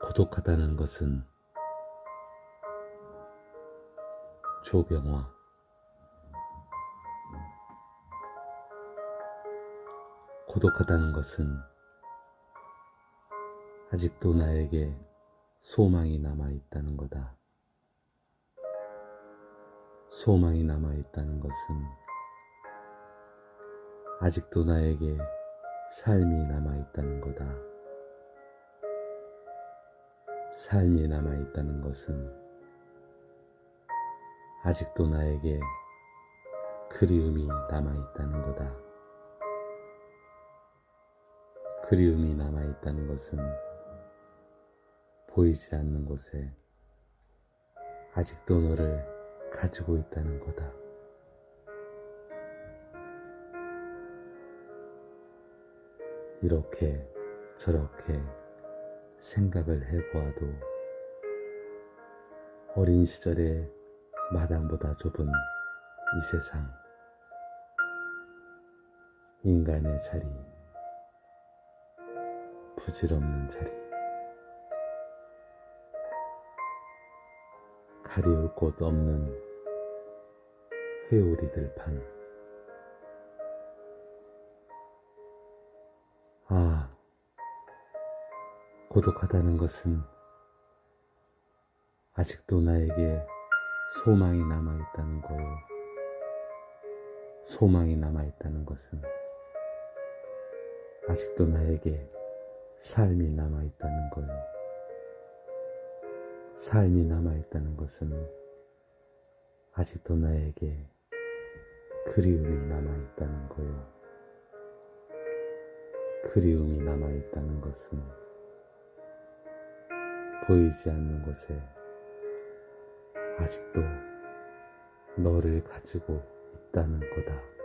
고독하다는 것은 조병화 고독하다는 것은 아직도 나에게 소망이 남아 있다는 거다. 소망이 남아 있다는 것은 아직도 나에게 삶이 남아 있다는 거다. 삶이 남아 있다는 것은 아직도 나에게 그리움이 남아 있다는 거다. 그리움이 남아 있다는 것은 보이지 않는 곳에 아직도 너를 가지고 있다는 거다. 이렇게 저렇게 생각을 해보아도 어린 시절의 마당보다 좁은 이 세상 인간의 자리 부질없는 자리 가리울 곳 없는 회오리 들판. 아 고독하다는 것은 아직도 나에게 소망이 남아있다는 거요. 소망이 남아있다는 것은 아직도 나에게 삶이 남아있다는 거요. 삶이 남아있다는 것은 아직도 나에게 그리움이 남아있다는 거요. 그리움이 남아있다는 것은 보이지 않는 곳에 아직도 너를 가지고 있다는 거다.